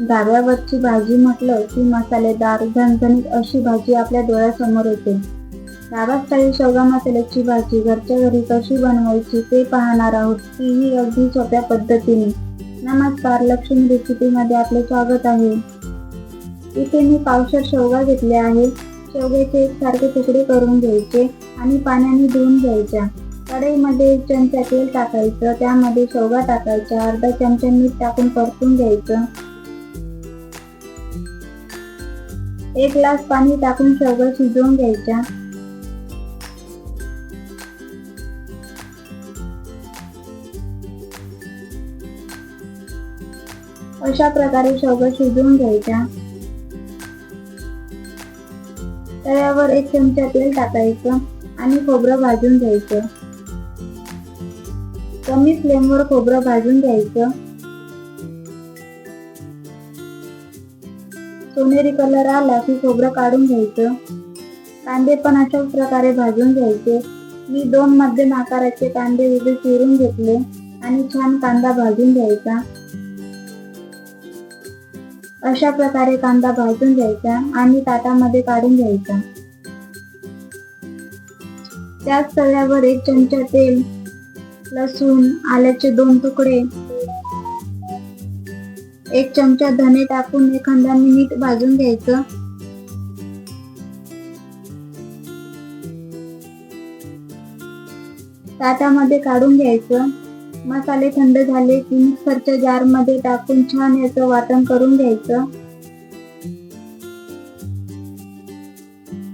डाव्यावरची भाजी म्हटलं की मसालेदार झणझणीत अशी भाजी आपल्या डोळ्यासमोर येते. धाबा स्टाईल शेवगा मसाल्याची भाजी घरच्या घरी कशी बनवायची ते पाहणार आहोत. तीही अगदी सोप्या पद्धतीने. नमस्कार लक्ष्मी रेसिपीमध्ये आपले स्वागत आहे. इथे मी पावसात शेवगा घेतले आहे शेवग्याचे एकसारखे तुकडे करून घ्यायचे आणि पाण्याने धुवून घ्यायच्या. कढईमध्ये एक चमचा तेल टाकायचं त्यामध्ये शेवगा टाकायचा अर्धा चमचा मीठ टाकून परतून घ्यायचं. एक ग्लास पाणी टाकून शेवगा शिजवून घ्यायच्या. अशा प्रकारे शेवगा शिजवून घ्यायच्या. तव्यावर एक चमचा तेल टाकायचं आणि खोबरं भाजून घ्यायचं. कमी फ्लेमवर खोबरं भाजून घ्यायचं. सोनेरी कलर आला की खोबरं काढून घ्यायचं. कांदे पण अशाच प्रकारे भाजून घ्यायचे. मी दोन मध्यम आकाराचे कांदे उभे चिरून घेतले आणि छान कांदा भाजून घ्यायचा. अशा प्रकारे कांदा भाजून घ्यायचा आणि ताटामध्ये काढून घ्यायचा. त्याच तव्यावर एक चमचा तेल लसूण आल्याचे दोन तुकडे एक चमचा धने टाकून एखादा मिनिट भाजून घ्यायचं. ताटामध्ये काढून घ्यायचं. मसाले थंड झाले की मिक्सरच्या जारमध्ये टाकून छान याचं वाटण करून घ्यायचं.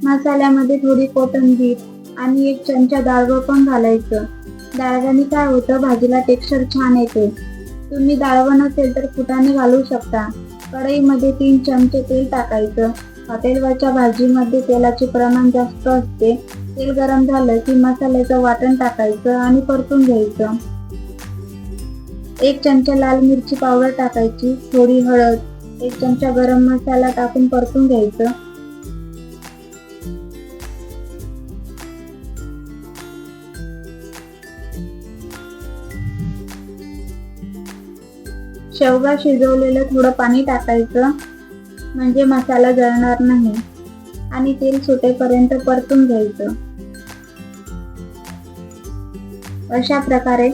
मसाल्यामध्ये थोडी कोथंबीर आणि एक चमचा डाळवं पण घालायचं. डाळव्याने काय होतं? भाजीला टेक्स्चर छान येते. तुम्ही डाळवं नसेल तर फुटाणे घालू शकता. कढईमध्ये तीन चमचे तेल टाकायचं. हॉटेलवरच्या भाजीमध्ये तेलाचे प्रमाण जास्त असते. तेल गरम झालं की मसाल्याचं वाटण टाकायचं आणि परतून घ्यायचं. एक चमचा लाल मिरची पावडर टाकायची थोडी हळद एक चमचा गरम मसाला टाकून परतून घ्यायचं. शेवगा शिजवलेलं थोडं पाणी टाकायचं. म्हणजे मसाला जळणार नाही. आणि तेल सुटेपर्यंत परतून घ्यायचं. अशा प्रकारे.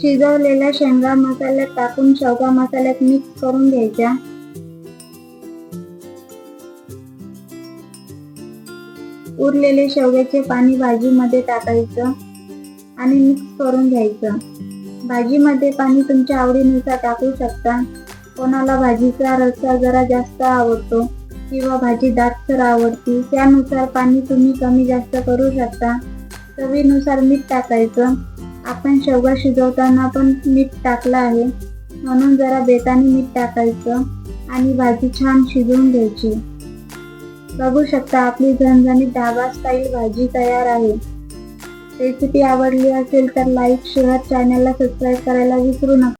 शिजवलेल्या शेंगा मसाल्यात टाकून शेवगा मसाल्यात मिक्स करून घ्यायच्या. उरलेले शेवग्याचे पाणी भाजीमध्ये टाकायचं आणि मिक्स करून घ्यायचं. भाजीमध्ये पाणी तुमच्या आवडीनुसार टाकू शकता. कोणाला भाजीचा रस्सा जरा जास्त आवडतो किंवा भाजी दाटसर आवडती त्यानुसार पाणी तुम्ही कमी जास्त करू शकता. चवीनुसार मीठ टाकायचं. आपण शेवगा शिजवताना पण मीठ टाकलं आहे. म्हणून जरा बेताने मीठ टाकायचं आणि भाजी छान शिजवून घ्यायची. बघू शकता आपली झणझणीत ढाबा स्टाईल भाजी तयार आहे. रेसिपी आवडली असेल तर लाईक शेअर चॅनलला सबस्क्राईब करायला विसरू नका.